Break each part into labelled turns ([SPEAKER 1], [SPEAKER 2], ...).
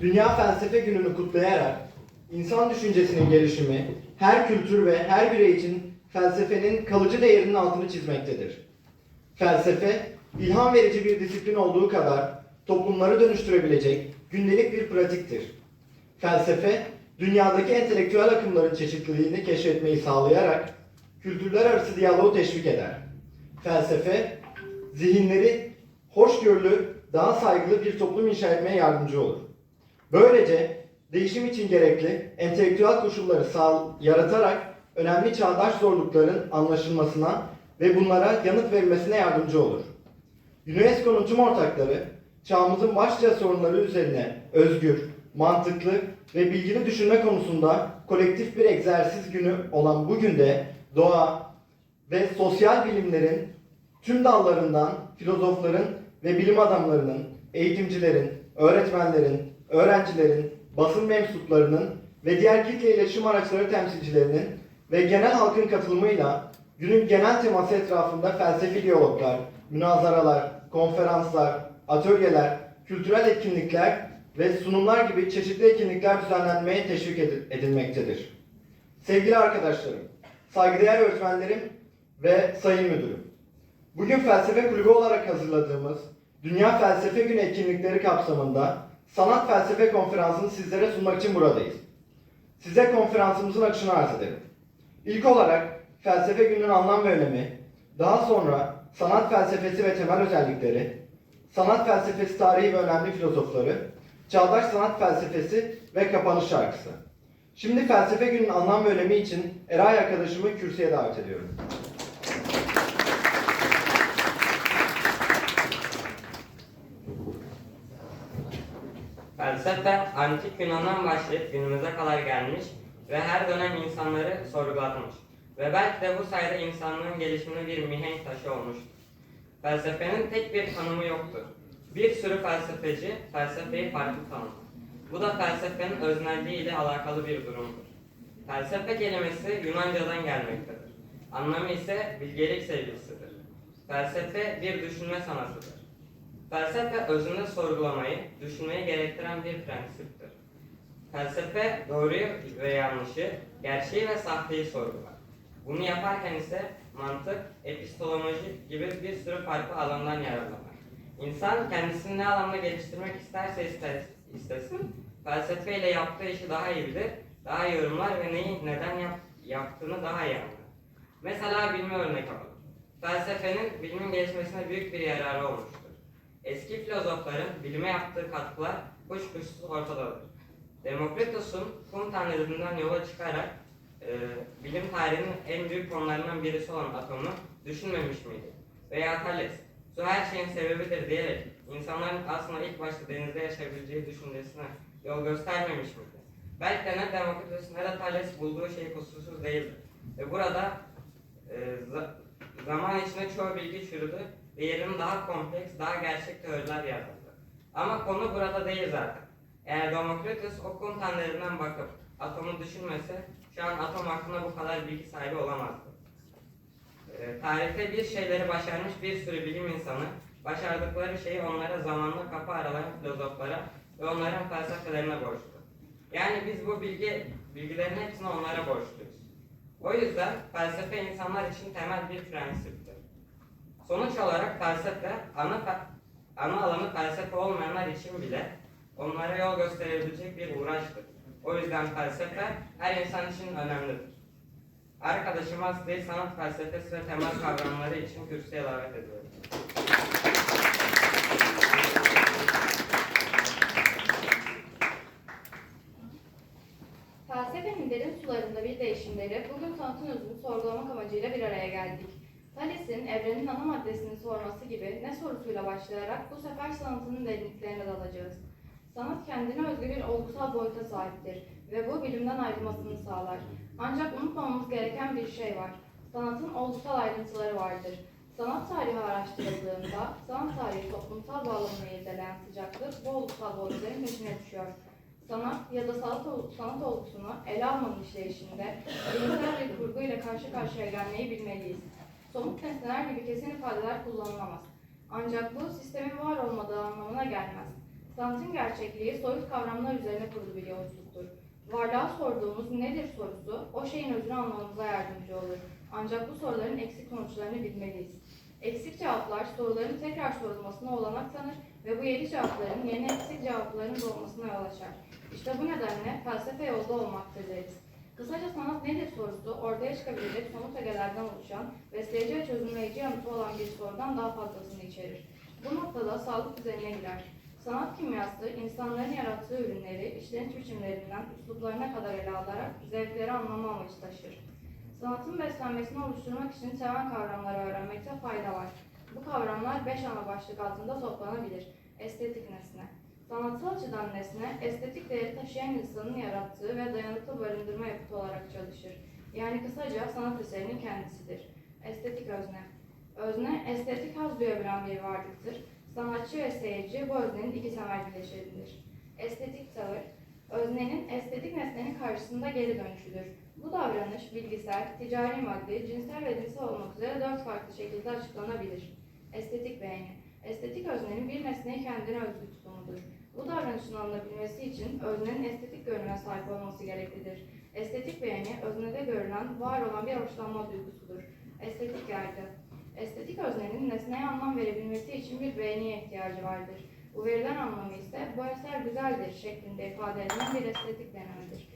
[SPEAKER 1] Dünya Felsefe Günü'nü kutlayarak insan düşüncesinin gelişimi her kültür ve her birey için felsefenin kalıcı değerinin altını çizmektedir. Felsefe, ilham verici bir disiplin olduğu kadar toplumları dönüştürebilecek gündelik bir pratiktir. Felsefe, dünyadaki entelektüel akımların çeşitliliğini keşfetmeyi sağlayarak kültürler arası diyaloğu teşvik eder. Felsefe, zihinleri hoşgörülü, daha saygılı bir toplum inşa etmeye yardımcı olur. Böylece değişim için gerekli entelektüel koşulları sağ, yaratarak önemli çağdaş zorlukların anlaşılmasına ve bunlara yanıt verilmesine yardımcı olur. UNESCO'nun tüm ortakları çağımızın başlıca sorunları üzerine özgür, mantıklı ve bilgili düşünme konusunda kolektif bir egzersiz günü olan bu günde doğa ve sosyal bilimlerin tüm dallarından filozofların ve bilim adamlarının, eğitimcilerin, öğretmenlerin, öğrencilerin, basın mensuplarının ve diğer kitle iletişim araçları temsilcilerinin ve genel halkın katılımıyla günün genel teması etrafında felsefi diyaloglar, münazaralar, konferanslar, atölyeler, kültürel etkinlikler ve sunumlar gibi çeşitli etkinlikler düzenlenmeye teşvik edil- edilmektedir. Sevgili arkadaşlarım, saygıdeğer öğretmenlerim ve sayın müdürüm. Bugün felsefe kulübü olarak hazırladığımız Dünya Felsefe Günü etkinlikleri kapsamında sanat felsefe konferansını sizlere sunmak için buradayız. Size konferansımızın akışını arz edelim. İlk olarak felsefe gününün anlam ve önemi, daha sonra sanat felsefesi ve temel özellikleri, sanat felsefesi tarihi ve önemli filozofları, çağdaş sanat felsefesi ve kapanış şarkısı. Şimdi felsefe gününün anlam ve önemi için Eray arkadaşımı kürsüye davet ediyorum.
[SPEAKER 2] Felsefe antik Yunan'dan başlayıp günümüze kadar gelmiş ve her dönem insanları sorgulatmış. Ve belki de bu sayede insanlığın gelişimine bir mihenk taşı olmuştur. Felsefenin tek bir tanımı yoktur. Bir sürü felsefeci felsefeyi farklı tanımlar. Bu da felsefenin öznelliği ile alakalı bir durumdur. Felsefe kelimesi Yunanca'dan gelmektedir. Anlamı ise bilgelik sevgisidir. Felsefe bir düşünme sanatıdır. Felsefe özünde sorgulamayı, düşünmeyi gerektiren bir prensiptir. Felsefe doğruyu ve yanlışı, gerçeği ve sahteyi sorgular. Bunu yaparken ise mantık, epistemoloji gibi bir sürü farklı alandan yararlanır. İnsan kendisini ne alanda geliştirmek isterse ister, istesin, felsefeyle yaptığı işi daha iyi bilir, daha iyi yorumlar ve neyi neden yap, yaptığını daha iyi anlar. Mesela bilme örnek alalım. Felsefenin bilimin gelişmesine büyük bir yararı olmuştur. Eski filozofların bilime yaptığı katkılar kuşkusuz ortadadır. Demokritos'un kum tanrısından yola çıkarak e, bilim tarihinin en büyük konularından birisi olan atomu düşünmemiş miydi? Veya Thales, su her şeyin sebebidir diyerek insanların aslında ilk başta denizde yaşayabileceği düşüncesine yol göstermemiş miydi? Belki de ne Demokritos ne de Thales bulduğu şey kusursuz değildir. Ve burada e, za- zaman içinde çoğu bilgi çürüdü ve yerine daha kompleks, daha gerçek teoriler yaratıldı. Ama konu burada değil zaten. Eğer Demokritos o kum tanrılarından bakıp atomu düşünmese şu an atom hakkında bu kadar bilgi sahibi olamazdı. Ee, tarihte bir şeyleri başarmış bir sürü bilim insanı başardıkları şeyi onlara zamanla kapı aralayan filozoflara ve onların felsefelerine borçlu. Yani biz bu bilgi bilgilerin hepsini onlara borçluyuz. O yüzden felsefe insanlar için temel bir prensiptir. Sonuç olarak felsefe ana, fe- ana alanı felsefe olmayanlar için bile onlara yol gösterebilecek bir uğraştır. O yüzden felsefe her insan için önemlidir. Arkadaşım Aslı'yı sanat felsefesi ve temel kavramları için kürsüye davet ediyorum.
[SPEAKER 3] Felsefenin derin sularında bir değişimleri bugün sanatın özünü sorgulamak amacıyla bir araya geldik. Thales'in evrenin ana maddesini sorması gibi ne sorusuyla başlayarak bu sefer sanatının derinliklerine dalacağız. Sanat kendine özgü bir olgusal boyuta sahiptir ve bu bilimden ayrılmasını sağlar. Ancak unutmamamız gereken bir şey var. Sanatın olgusal ayrıntıları vardır. Sanat tarihi araştırıldığında sanat tarihi toplumsal bağlamını irdeleyen sıcaklık bu olgusal boyutların peşine düşüyor. Sanat ya da sanat, sanat olgusunu ele almanın işleyişinde bilimsel bir kurguyla karşı karşıya gelmeyi bilmeliyiz. Somut nesneler gibi kesin ifadeler kullanılamaz. Ancak bu sistemin var olmadığı anlamına gelmez. Sanatın gerçekliği soyut kavramlar üzerine kurulu bir yolculuktur. Varlığa sorduğumuz nedir sorusu o şeyin özünü anlamamıza yardımcı olur. Ancak bu soruların eksik sonuçlarını bilmeliyiz. Eksik cevaplar soruların tekrar sorulmasına olanak tanır ve bu yeni cevapların yeni eksik cevapların doğmasına yol açar. İşte bu nedenle felsefe yolda olmaktır deriz. Kısaca sanat nedir sorusu ortaya çıkabilecek somut ögelerden oluşan, besleyici ve çözümleyici yanıtı olan bir sorudan daha fazlasını içerir. Bu noktada sağlık düzenine girer. Sanat kimyası, insanların yarattığı ürünleri, işleniş biçimlerinden üsluplarına kadar ele alarak zevkleri anlama amacı taşır. Sanatın beslenmesini oluşturmak için temel kavramları öğrenmekte fayda var. Bu kavramlar beş ana başlık altında toplanabilir. Estetik nesne. Sanatsal açıdan nesne, estetik değeri taşıyan insanın yarattığı ve dayanıklı barındırma yapıtı olarak çalışır. Yani kısaca sanat eserinin kendisidir. Estetik özne. Özne, estetik haz duyabilen bir varlıktır. Sanatçı ve seyirci bu öznenin iki temel bileşenidir. Estetik tavır, öznenin estetik nesnenin karşısında geri dönüşüdür. Bu davranış bilgisel, ticari maddi, cinsel ve dinsel olmak üzere dört farklı şekilde açıklanabilir. Estetik beğeni, estetik öznenin bir nesneyi kendine özgü tutumudur. Bu davranışın alınabilmesi için öznenin estetik görünüme sahip olması gereklidir. Estetik beğeni, öznede görülen, var olan bir hoşlanma duygusudur. Estetik yargı, estetik öznenin nesneye anlam verebilmesi için bir beğeniye ihtiyacı vardır. Bu verilen anlamı ise bu eser güzeldir şeklinde ifade edilen bir estetik denemedir.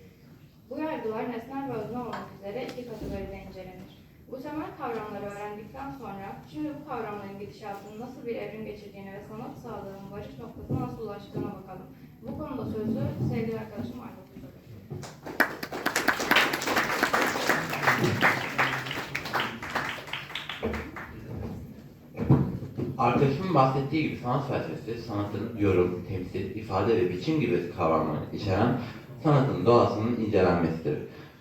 [SPEAKER 3] Bu yargılar nesnel ve özne olmak üzere iki kategoride incelenir. Bu temel kavramları öğrendikten sonra şimdi bu kavramların gidişatının nasıl bir evrim geçirdiğine ve sanat sağlığının varış noktasına nasıl ulaştığına bakalım. Bu konuda sözü sevgili arkadaşım Kuşadır.
[SPEAKER 4] Arkadaşımın bahsettiği gibi sanat felsefesi, sanatın yorum, temsil, ifade ve biçim gibi kavramları içeren sanatın doğasının incelenmesidir.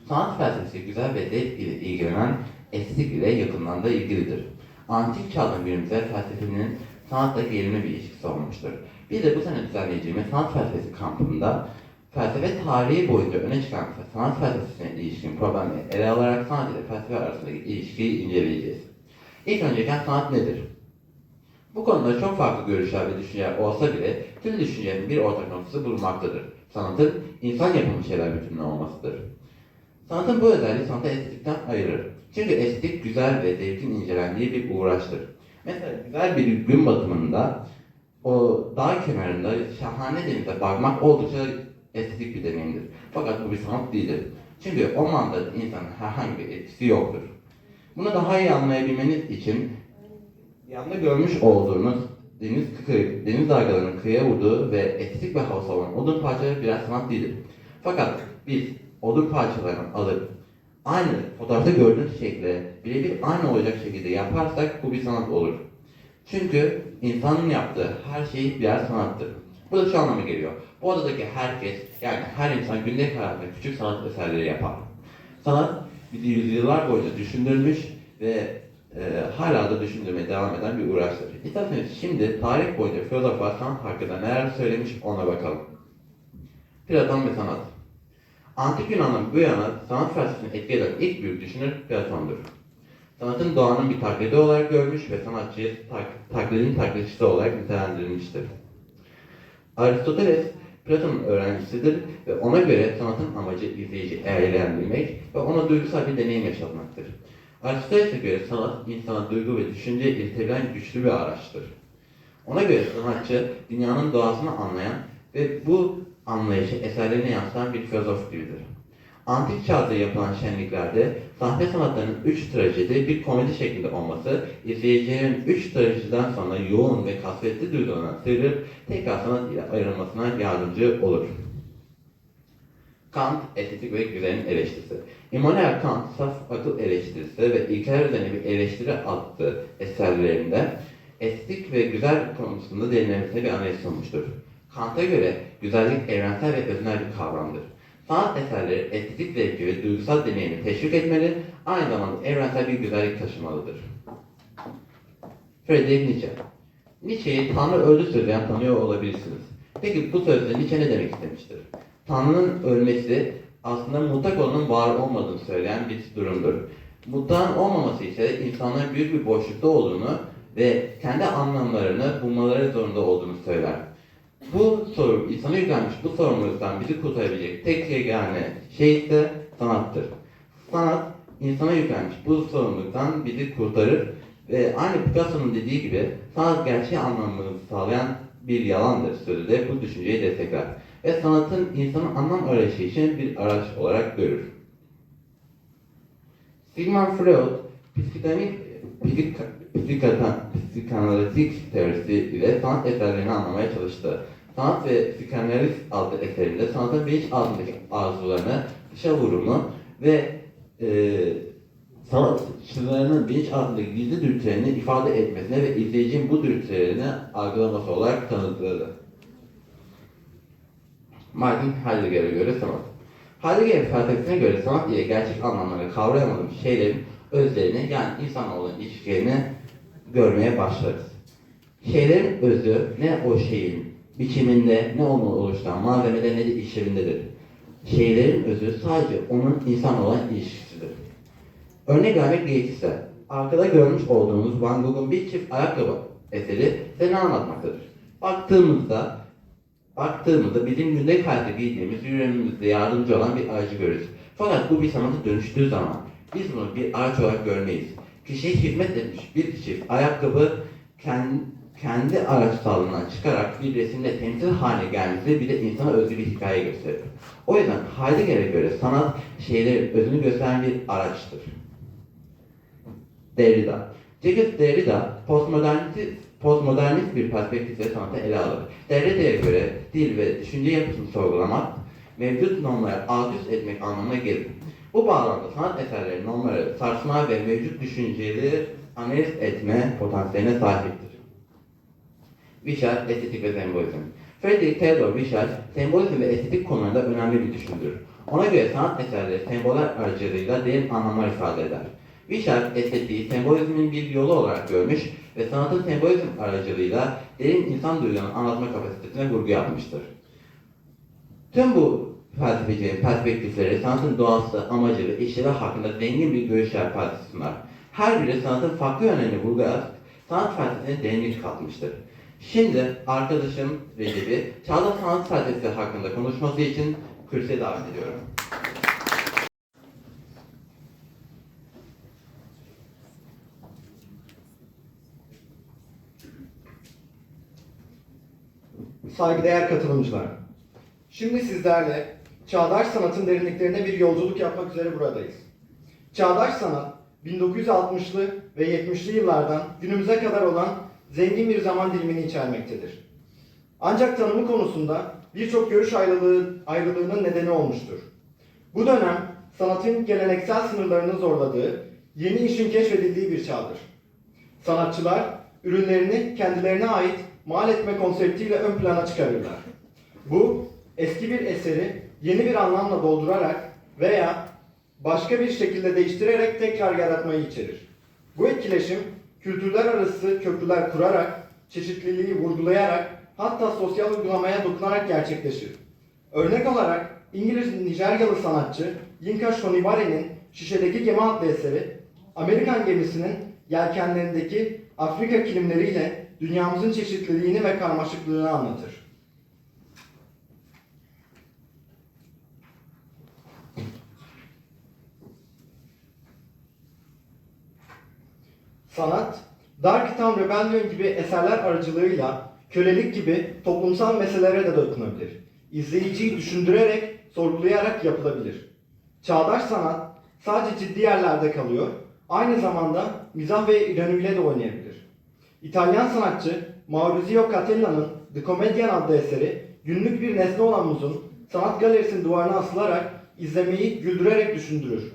[SPEAKER 4] Sanat felsefesi güzel ve zevk ile ilgilenen estetik ile yakından da ilgilidir. Antik çağdan günümüze felsefenin sanatla gerilimli bir ilişkisi olmuştur. Bir de bu sene düzenleyeceğimiz sanat felsefesi kampında felsefe tarihi boyunca öne çıkan sanat felsefesine ilişkin problemleri ele alarak sanat ile felsefe arasındaki ilişkiyi inceleyeceğiz. İlk önce sanat nedir? Bu konuda çok farklı görüşler ve düşünceler olsa bile tüm düşüncelerin bir ortak noktası bulunmaktadır. Sanatın insan yapımı şeyler bütünlüğü olmasıdır. Sanatın bu özelliği sanatı estetikten ayırır. Çünkü estetik güzel ve zevkin incelendiği bir uğraştır. Mesela güzel bir gün batımında o dağ kenarında şahane denize bakmak oldukça estetik bir deneyimdir. Fakat bu bir sanat değildir. Çünkü o manzarada insanın herhangi bir etkisi yoktur. Bunu daha iyi anlayabilmeniz için Yanda görmüş olduğunuz deniz kıyı, deniz dalgalarının kıyıya vurduğu ve estetik ve havası olan odun parçaları birer sanat değildir. Fakat biz odun parçalarını alıp aynı fotoğrafta gördüğünüz şekilde birebir aynı olacak şekilde yaparsak bu bir sanat olur. Çünkü insanın yaptığı her şey birer sanattır. Bu da şu anlama geliyor. Bu odadaki herkes, yani her insan günlük hayatında küçük sanat eserleri yapar. Sanat yüzyıllar boyunca düşündürmüş ve e, hala da düşündürmeye devam eden bir uğraştır. İsterseniz şimdi tarih boyunca filozoflar sanat hakkında neler söylemiş ona bakalım. Platon ve sanat. Antik Yunan'dan bu yana sanat felsefesini etki eden ilk büyük düşünür Platon'dur. Sanatın doğanın bir taklidi olarak görmüş ve sanatçıyı tak, taklidin taklitçisi olarak nitelendirilmiştir. Aristoteles Platon'un öğrencisidir ve ona göre sanatın amacı izleyici eğlendirmek ve ona duygusal bir deneyim yaşatmaktır. Aristoteles'e göre sanat, insana duygu ve düşünce iletilen güçlü bir araçtır. Ona göre sanatçı, dünyanın doğasını anlayan ve bu anlayışı eserlerine yansıtan bir filozof gibidir. Antik çağda yapılan şenliklerde sahne sanatlarının üç trajedi bir komedi şeklinde olması, izleyicilerin üç trajediden sonra yoğun ve kasvetli duygularına sığırıp tekrar sanat ile ayrılmasına yardımcı olur. Kant, estetik ve güzelin eleştirisi. Immanuel Kant, saf akıl eleştirisi ve ilkeler üzerine bir eleştiri adlı eserlerinde estetik ve güzel konusunda derinlemesine bir analiz sunmuştur. Kant'a göre güzellik evrensel ve öznel bir kavramdır. Sanat eserleri estetik zevki ve duygusal deneyimi teşvik etmeli, aynı zamanda evrensel bir güzellik taşımalıdır. Friedrich Nietzsche Nietzsche'yi Tanrı öldü sözleyen tanıyor olabilirsiniz. Peki bu sözde Nietzsche ne demek istemiştir? Tanrı'nın ölmesi aslında mutlak olanın var olmadığını söyleyen bir durumdur. Mutlağın olmaması ise insanların büyük bir boşlukta olduğunu ve kendi anlamlarını bulmaları zorunda olduğunu söyler. Bu soru, insana yüklenmiş bu sorumluluktan bizi kurtarabilecek tek yegane şey ise sanattır. Sanat, insana yüklenmiş bu sorumluluktan bizi kurtarır ve aynı Picasso'nun dediği gibi sanat gerçeği anlamını sağlayan bir yalandır sözü de bu düşünceyi destekler. Ve sanatın insanın anlam arayışı için bir araç olarak görür. Sigmund Freud, psikanalik, psik, psikata, psikanalitik teorisi ile sanat eserlerini anlamaya çalıştı. Sanat ve psikanaliz adlı eserinde sanatın bilinç altındaki arzularını, dışa vurumu ve e, sanatçılarının bilinç altındaki gizli dürtülerini ifade etmesine ve izleyicinin bu dürtülerini algılaması olarak tanıtladı. Martin Heidegger'e göre sanat. Heidegger'in felsefesine göre sanat ile gerçek anlamları kavrayamadığımız şeylerin özlerini yani insana olan ilişkilerini görmeye başlarız. Şeylerin özü ne o şeyin biçiminde ne onu oluşturan malzemede ne de işlevindedir. Şeylerin özü sadece onun insan olan ilişkisidir. Örnek vermek gerekirse, arkada görmüş olduğumuz Van Gogh'un bir çift ayakkabı eseri seni anlatmaktadır. Baktığımızda baktığımızda bizim günlük hayatta giydiğimiz yürümemizde yardımcı olan bir aracı görürüz. Fakat bu bir sanata dönüştüğü zaman biz bunu bir araç olarak görmeyiz. Kişiye hizmet etmiş bir çift ayakkabı kendi, kendi araç sağlığından çıkarak bir resimde temsil haline gelmesi bir de insana özgü bir hikaye gösterir. O yüzden Heidegger'e göre sanat şeylerin özünü gösteren bir araçtır. Derrida. Jacques Derrida postmodernist, postmodernist bir perspektifle sanatı ele alır. Derrida'ya göre dil ve düşünce yapısını sorgulamak, mevcut normları alt üst etmek anlamına gelir. Bu bağlamda sanat eserleri normları sarsma ve mevcut düşünceleri analiz etme potansiyeline sahiptir. Wishart, estetik ve sembolizm. Friedrich Theodor Wishart, sembolizm ve estetik konularında önemli bir düşünürdür. Ona göre sanat eserleri semboller aracılığıyla derin anlamlar ifade eder. Wishart, estetiği sembolizmin bir yolu olarak görmüş ve sanatın sembolizm aracılığıyla derin insan duygularını anlatma kapasitesine vurgu yapmıştır. Tüm bu felsefecilerin perspektifleri sanatın doğası, amacı ve işlevi hakkında zengin bir görüş yelpazesi sunar. Her biri sanatın farklı yönlerini vurgulayarak sanat felsefesine derinlik katmıştır. Şimdi arkadaşım Recep'i çağdaş sanat felsefesi hakkında konuşması için kürsüye davet ediyorum.
[SPEAKER 1] Saygıdeğer katılımcılar. Şimdi sizlerle çağdaş sanatın derinliklerine bir yolculuk yapmak üzere buradayız. Çağdaş sanat 1960'lı ve 70'li yıllardan günümüze kadar olan zengin bir zaman dilimini içermektedir. Ancak tanımı konusunda birçok görüş ayrılığı, ayrılığının nedeni olmuştur. Bu dönem sanatın geleneksel sınırlarını zorladığı, yeni işin keşfedildiği bir çağdır. Sanatçılar ürünlerini kendilerine ait mal etme konseptiyle ön plana çıkarırlar. Bu eski bir eseri yeni bir anlamla doldurarak veya başka bir şekilde değiştirerek tekrar yaratmayı içerir. Bu etkileşim kültürler arası köprüler kurarak, çeşitliliği vurgulayarak hatta sosyal uygulamaya dokunarak gerçekleşir. Örnek olarak İngiliz Nijeryalı sanatçı Yinka Shonibari'nin Şişedeki Gemi adlı eseri Amerikan gemisinin yelkenlerindeki Afrika kilimleriyle dünyamızın çeşitliliğini ve karmaşıklığını anlatır. Sanat, Dark Town Rebellion gibi eserler aracılığıyla kölelik gibi toplumsal meselelere de dokunabilir. İzleyiciyi düşündürerek, sorgulayarak yapılabilir. Çağdaş sanat sadece ciddi yerlerde kalıyor, aynı zamanda mizah ve ironisiyle de oynayabilir. İtalyan sanatçı Maurizio Catella'nın The Comedian adlı eseri günlük bir nesne olan muzun sanat galerisinin duvarına asılarak izlemeyi güldürerek düşündürür.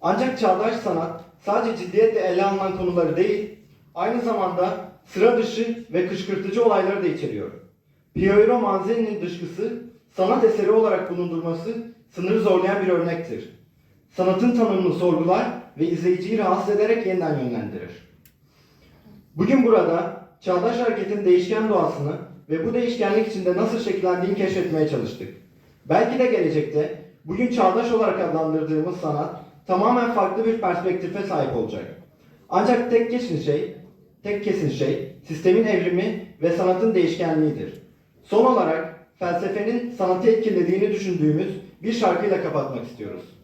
[SPEAKER 1] Ancak çağdaş sanat sadece ciddiyetle ele alınan konuları değil, aynı zamanda sıra dışı ve kışkırtıcı olayları da içeriyor. Piero Manzini'nin dışkısı sanat eseri olarak bulundurması sınırı zorlayan bir örnektir. Sanatın tanımını sorgular ve izleyiciyi rahatsız ederek yeniden yönlendirir. Bugün burada çağdaş hareketin değişken doğasını ve bu değişkenlik içinde nasıl şekillendiğini keşfetmeye çalıştık. Belki de gelecekte bugün çağdaş olarak adlandırdığımız sanat tamamen farklı bir perspektife sahip olacak. Ancak tek kesin şey, tek kesin şey sistemin evrimi ve sanatın değişkenliğidir.
[SPEAKER 5] Son olarak felsefenin sanatı etkilediğini düşündüğümüz bir şarkıyla kapatmak istiyoruz.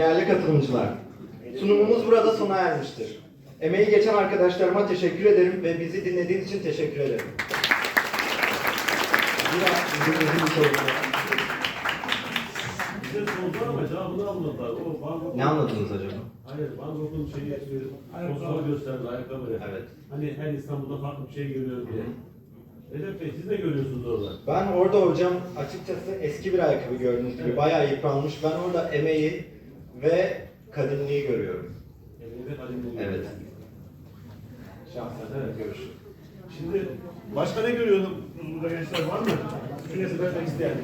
[SPEAKER 5] Değerli katılımcılar, sunumumuz burada sona ermiştir. Emeği geçen arkadaşlarıma teşekkür ederim ve bizi dinlediğiniz için teşekkür ederim.
[SPEAKER 6] Bize sordular ama cevabını almadılar. O Van Gogh'un-
[SPEAKER 5] Ne anladınız acaba?
[SPEAKER 6] Hayır, Van Gogh'un şeyi, fotoğrafı gösterdi ayakkabı.
[SPEAKER 5] Evet.
[SPEAKER 6] Hani her İstanbul'da farklı bir şey görüyor diye. Recep Bey siz ne görüyorsunuz orada?
[SPEAKER 1] Ben orada hocam açıkçası eski bir ayakkabı gördüğünüz gibi bayağı yıpranmış. Ben orada emeği ve kadimliği görüyorum.
[SPEAKER 6] Elinizde kalemle
[SPEAKER 1] Evet.
[SPEAKER 6] Şahsen evet görüş. Şimdi başka ne görüyorsunuz burada gençler var mı? Cümlesi vermek isteyen.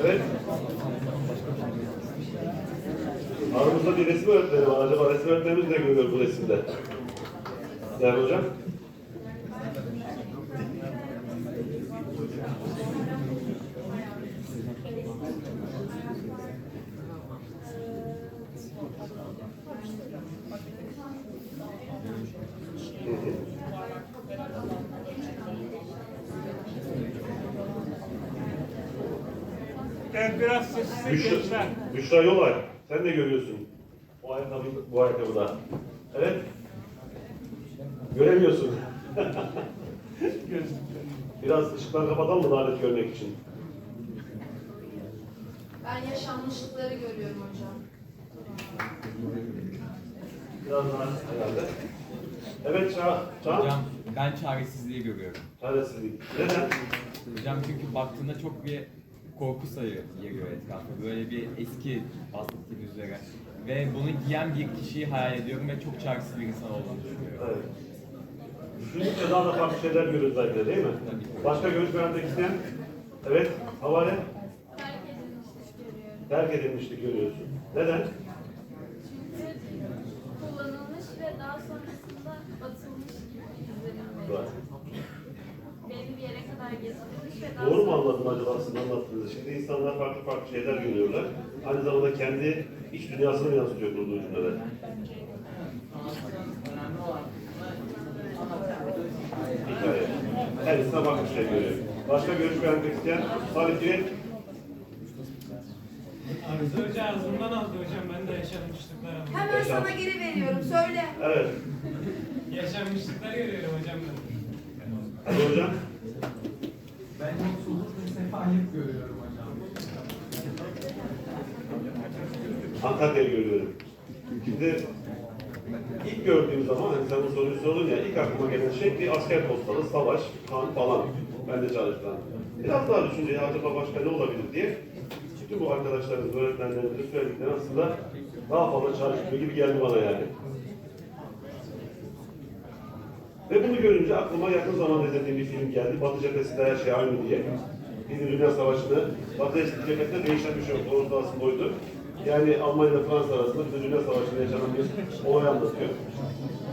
[SPEAKER 6] Evet. Aramızda bir resim öğretmeni var. Acaba resim öğretmenimiz ne görüyor bu resimde? Değerli hocam.
[SPEAKER 7] Biraz sessiz gençler.
[SPEAKER 6] Büşra Yolay, sen de görüyorsun bu ayakkabı, bu ayakkabıda. Evet. Göremiyorsun. Biraz ışıkları kapatalım mı daha net görmek için?
[SPEAKER 8] Ben yaşanmışlıkları görüyorum hocam.
[SPEAKER 6] Biraz daha herhalde. Evet Çağ, Çağ.
[SPEAKER 9] Hocam ben çaresizliği görüyorum.
[SPEAKER 6] Çaresizlik. Neden?
[SPEAKER 9] Hocam çünkü baktığında çok bir korku sayı yeriyor etrafı. Böyle bir eski bahsettiğiniz üzere. Ve bunu giyen bir kişiyi hayal ediyorum ve çok çaresiz bir insan olduğunu düşünüyorum.
[SPEAKER 6] Evet. Düşündükçe daha da farklı şeyler görüyoruz belki de değil mi?
[SPEAKER 9] Tabii ki.
[SPEAKER 6] Başka görüş vermek isteyen? Evet, havale.
[SPEAKER 8] Terk edilmişlik görüyorum.
[SPEAKER 6] Terk edilmişlik görüyorsun. Neden?
[SPEAKER 8] Çünkü kullanılmış ve daha sonrasında atılmış gibi izlenim veriyor. Belli bir yere kadar getirilmiş ve daha
[SPEAKER 6] Doğru mu anladım acaba sizin anlattığınızı? Şimdi insanlar farklı farklı şeyler görüyorlar. Aynı zamanda kendi iç dünyasını yansıtıyor kurduğu cümleler. Hikaye. Her insan farklı bir şey görüyor. Başka görüş vermek isteyen Salih Güven.
[SPEAKER 7] Hoca ağzımdan aldı hocam ben de yaşanmışlıklar aldım.
[SPEAKER 8] Hemen sana geri veriyorum. Söyle.
[SPEAKER 6] Evet.
[SPEAKER 7] Yaşanmışlıklar görüyorum hocam ben.
[SPEAKER 6] Hadi hocam.
[SPEAKER 9] Sefalet görüyorum.
[SPEAKER 6] Şimdi ilk gördüğüm zaman hani sen bu soruyu sordun ya ilk aklıma gelen şey bir asker postalı, savaş, kan falan. Ben de çalıştan. Biraz daha düşünce acaba başka ne olabilir diye bütün bu arkadaşlarımız, öğretmenlerimizin söyledikleri aslında daha fazla çalışmıyor gibi geldi bana yani. Ve bunu görünce aklıma yakın zamanda izlediğim bir film geldi. Batı cephesinde her şey aynı diye. Dünya Savaşı'nı Batı cephesinde değişen bir şey yok. Doğrusu aslında oydu. Yani Almanya ile Fransa arasında Dünya Savaşı'nda yaşanan bir olay anlatıyor.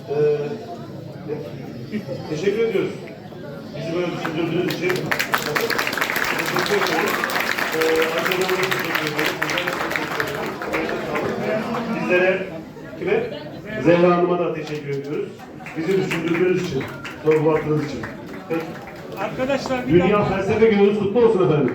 [SPEAKER 6] Ee, teşekkür ediyoruz. Bizi böyle düşündürdüğünüz için. Teşekkür ediyoruz. Ee, Hanım'a teşekkür. Bizlere kime? Zehra Hanım'a da teşekkür ediyoruz. Bizi düşündürdüğünüz için, sorgulattığınız için. Peki.
[SPEAKER 7] Arkadaşlar bir
[SPEAKER 6] Dünya. Felsefe Günü'nüz kutlu olsun efendim.